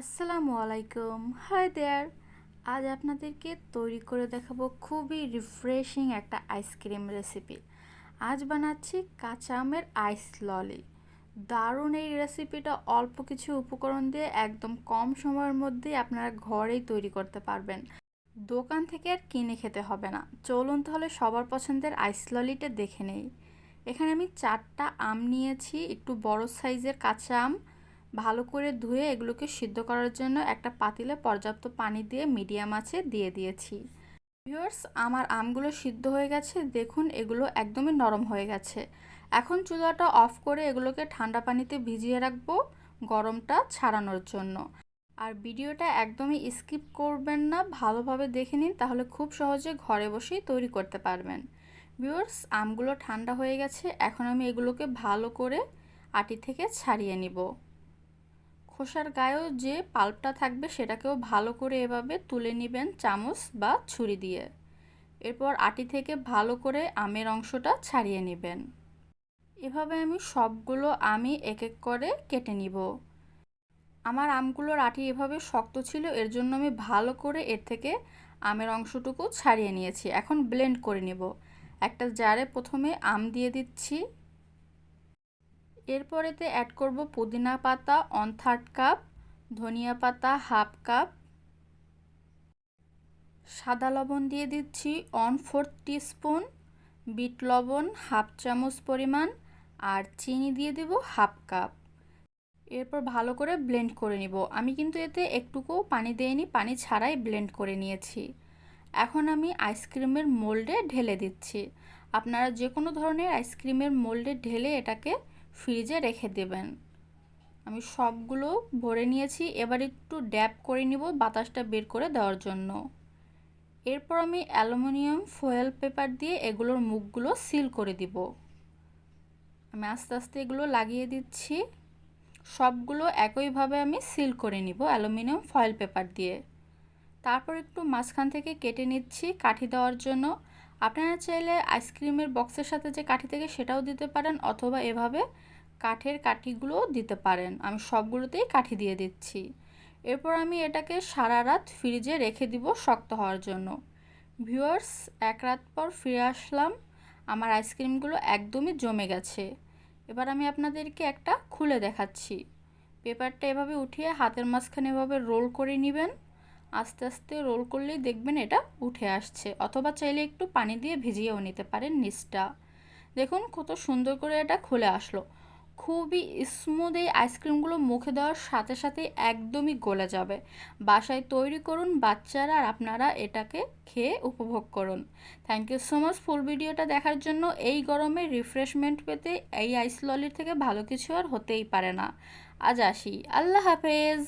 আসসালামু আলাইকুম। Hi there আজ আপনাদেরকে তৈরি করে দেখাবো খুবই রিফ্রেশিং একটা আইসক্রিম রেসিপি আজ বানাচ্ছি কাঁচা আমের আইস ললি দারুণ এই রেসিপিটা অল্প কিছু উপকরণ দিয়ে একদম কম সময়ের মধ্যেই আপনারা ঘরেই তৈরি করতে পারবেন। দোকান থেকে আর কিনে খেতে হবে না। চলুন তাহলে সবার পছন্দের আইস ললিটা দেখে নেই। এখানে আমি চারটা আম নিয়েছি, একটু বড় সাইজের কাঁচা আম ভালো করে ধুয়ে এগুলোকে সিদ্ধ করার জন্য একটা পাতিলে পর্যাপ্ত পানি দিয়ে মিডিয়াম আছে দিয়ে দিয়েছি। ভিউয়ার্স আমার আমগুলো সিদ্ধ হয়ে গেছে। দেখুন, এগুলো একদমই নরম হয়ে গেছে। এখন চুলাটা অফ করে এগুলোকে ঠান্ডা পানিতে ভিজিয়ে রাখব গরমটা ছাড়ানোর জন্য। আর ভিডিওটা একদমই স্কিপ করবেন না, ভালোভাবে দেখে নিন, তাহলে খুব সহজে ঘরে বসেই তৈরি করতে পারবেন। ভিউয়ার্স আমগুলো ঠান্ডা হয়ে গেছে। এখন আমি এগুলোকে ভালো করে আটি থেকে ছাড়িয়ে নিব। খোসার গায়েও যে পাল্পটা থাকবে সেটাকেও ভালো করে এভাবে তুলে নেবেন চামচ বা ছুরি দিয়ে। এরপর আটি থেকে ভালো করে আমের অংশটা ছাড়িয়ে নেবেন। এভাবে আমি সবগুলো আমি এক এক করে কেটে নিব। আমার আমগুলোর আটি এভাবে শক্ত ছিল, এর জন্য আমি ভালো করে এর থেকে আমের অংশটুকু ছাড়িয়ে নিয়েছি। এখন ব্লেন্ড করে নেব। একটা জারে প্রথমে আম দিয়ে দিচ্ছি। এরপরেতে অ্যাড করব পুদিনা পাতা অন থার্ড কাপ ধনিয়া পাতা হাফ কাপ সাদা লবণ দিয়ে দিচ্ছি অন ফোর্থ টিস্পুন বিট লবণ হাফ চামচ পরিমাণ, আর চিনি দিয়ে দেব হাফ কাপ এরপর ভালো করে ব্লেন্ড করে নিব। আমি কিন্তু এতে একটুকুও পানি দেইনি, পানি ছাড়াই ব্লেন্ড করে নিয়েছি। এখন আমি আইসক্রিমের মোল্ডে ঢেলে দিচ্ছি। আপনারা যে কোনো ধরনের আইসক্রিমের মোল্ডে ঢেলে এটাকে ফ্রিজে রেখে দেবেন। আমি সবগুলো ভরে নিয়েছি, এবার একটু ড্যাপ করে নিব বাতাসটা বের করে দেওয়ার জন্য। এরপর আমি অ্যালুমিনিয়াম ফয়েল পেপার দিয়ে এগুলোর মুখগুলো সিল করে দিব। আমি আস্তে আস্তে এগুলো লাগিয়ে দিচ্ছি। সবগুলো একইভাবে আমি সিল করে নিব অ্যালুমিনিয়াম ফয়েল পেপার দিয়ে। তারপর একটু মাঝখান থেকে কেটে নিচ্ছি কাঠি দেওয়ার জন্য। আপনারা চাইলে আইসক্রিমের বক্সের সাথে যে কাঠি থেকে সেটাও দিতে পারেন অথবা এভাবে কাঠের কাঠিগুলোও দিতে পারেন। আমি সবগুলোতেই কাঠি দিয়ে দিচ্ছি। এরপর আমি এটাকে সারা রাত ফ্রিজে রেখে দিব শক্ত হওয়ার জন্য। ভিউয়ার্স, এক রাত পর ফিরে আসলাম। আমার আইসক্রিমগুলো একদমই জমে গেছে। এবার আমি আপনাদেরকে একটা খুলে দেখাচ্ছি। পেপারটা এভাবে উঠিয়ে হাতের মাঝখানে এভাবে রোল করে নেবেন। আস্তে আস্তে রোল করলেই দেখবেন এটা উঠে আসছে। অথবা চাইলে একটু পানি দিয়ে ভিজিয়েও নিতে পারেন নিচটা। দেখুন কত সুন্দর করে এটা খুলে আসলো। খুবই স্মুথ এই আইসক্রিমগুলো মুখে দেওয়ার সাথে সাথে একদমই গলে যাবে। বাসায় তৈরি করুন বাচ্চারা আর আপনারা এটাকে খেয়ে উপভোগ করুন। Thank you so much full ভিডিওটা দেখার জন্য। এই গরমে রিফ্রেশমেন্ট পেতে এই আইস ললির থেকে ভালো কিছু আর হতেই পারে না। আজ আসি। আল্লাহ হাফেজ।